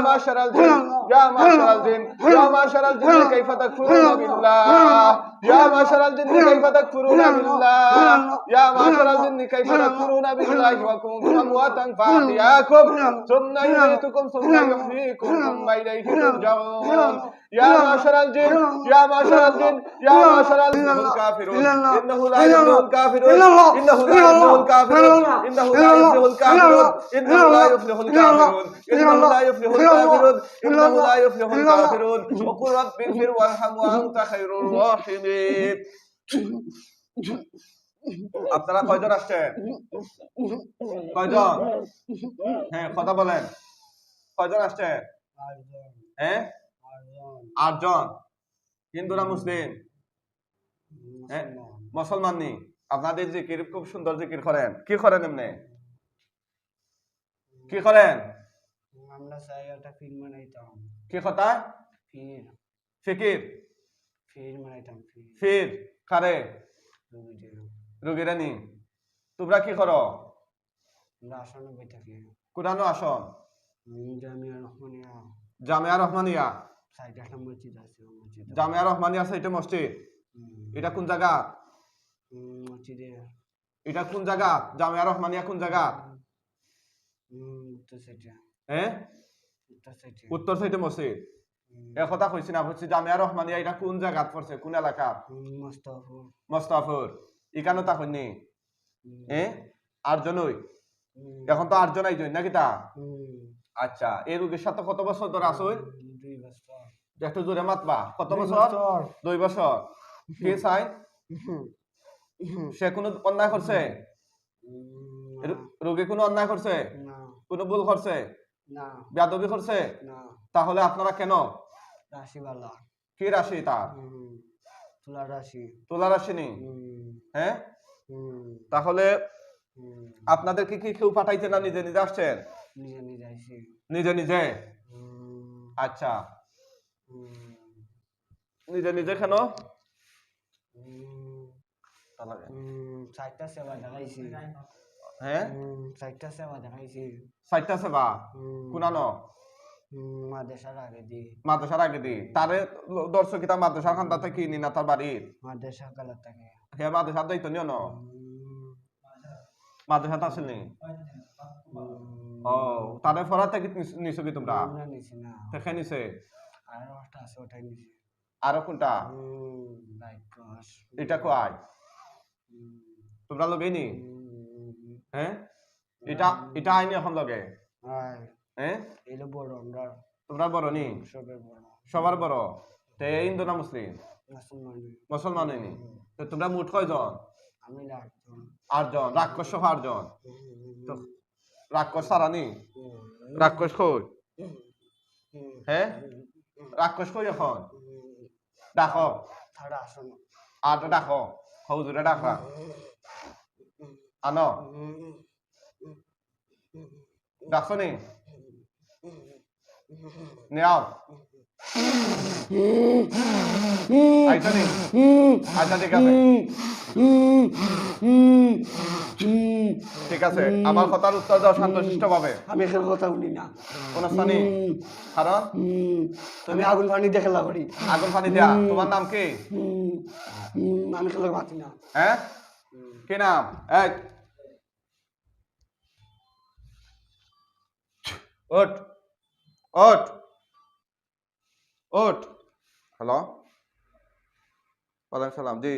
معشر الجن يا معشر الجن يا معشر الجن كيف تكفرون بالله يا معشر الجن كيف تكفرون بالله يا معشر الجن كيف تكفرون بالله وكنتم امواتا فاحياكم ثم يميتكم ثم يحييكم ثم اليه ترجعون يا معشر الجن يا معشر الجن يا معشر الجن الكافرون انه لا يفلح الكافرون انه لا يفلح الكافرون انه لا يفلح الكافرون انه لا يفلح الكافرون انه لا يفلح الكافرون انه لا يفلح الكافرون وقل رب اغفر وارحم وانت خير الراحمين আপনারা কয়জন আসছেন কয়জন হ্যাঁ কথা বলেন কয়জন আসছেন হ্যাঁ আটজন হিন্দু না মুসলিম? মুসলমান। নি। আপনাদের জিকির খুব সুন্দর জিকির করেন। কি করেন এমনি? কি করেন? আমরা চাই একটা ফির কি কথা? ফির। ফিকির? ফির বানাইতাম ফির। নি তোমরা কি করো? আমরা আসনে বই থাকি কোরআনো আসন জামিয়া রহমানিয়া। জামিয়া রহমানিয়া। সাইডে একটা মসজিদ আছে মসজিদে। জামিয়া রহমানিয়া এটা মসজিদ? এটা কোন জায়গা? মসজিদে। এটা কোন জায়গা? জামিয়া রহমানিয়া কোন জায়গা? উত্তর সাইডে। হ্যাঁ উত্তর সাইডে। মসজিদ? এ কথা কইছি না বলছি জামিয়া রহমানিয়া এটা কোন জায়গাত পড়ছে? কোন এলাকা? মোস্তাফর মোস্তাফর ইকানো তা কইনি? এ আটজনই এখন তো আটজন আইজন নাকি তা? আচ্ছা এই রোগীর সাথে কত বছর ধরে বছর একটু জোরে মাতবা। কত বছর। দুই বছর। কি চাই সে কোনো অন্যায় করছে? রোগী কোনো অন্যায় করছে? কোনো ভুল করছে? না। বেয়াদবি করছে? না। তাহলে আপনারা কেন? রাশিবালা কি রাশি তার তুলা রাশি। তোলা রাশি নি হ্যাঁ? তাহলে আপনাদের কি কি কেউ পাঠাইছে না নিজে নিজে আসছেন? নিজে নিজে নিজে নিজে? আচ্ছা। নিজে নিজে। চারটা সেবা দেখাইছি। হ্যাঁ চারটা সেবা দেখাইছি। চারটা সেবা উম, কোনানো? উম, মাদ্রাসার আগে দি মাদ্রাসার আগে দি তারে দর্শকিতা মাদ্রাসার খান্দাতে কি নি না তার বাড়ির মাদ্রাসা কালার থাকে। হে মাদ্রাসার দায়িত্ব নিও ন? উম, মাদ্রাসাতে আসেনি উম, ও তারে ফরা থেকে নিছো কি তোমরা আমরা নিছি না দেখে নিছে? আর একটা আছে ওটাই নিছি আরও কোনটা? এটা কয় তোমরা লগে নি? হ্যাঁ? এটা এটা আইনি এখন লগে? হ্যাঁ? এলো বড় আমরা। তোমরা বড় নি? সবের বড়। সবার বড়? তে হিন্দু না মুসলিম? মুসলমান মুসলমান নি? তো তোমরা মুঠ কয়জন? আমি আটজন। রাক্ষস সহ আটজন? তো রাক্ষস সারা নি? রাক্ষস কই? হ্যাঁ? রাক্ষস কই এখন। ডাকো। আর ডাকো। হৌজুরে ডাকা। আনো। ডাকছো নি। নেও আইসো নি। আচ্ছা ঠিক আছে ঠিক আছে আমার কথার উত্তর দাও শান্তশিষ্ট ভাবে আমি এখানে কথা বলি না। কোন স্থানে কারণ আমি আগুন পানি দেখলা করি আগুন পানি দেয়া? তোমার নাম কি? আমি খেলে মাতি না। হ্যাঁ কি নাম? এই। ওট ওট ওট হ্যালো ওয়ালাইকুম সালাম জি।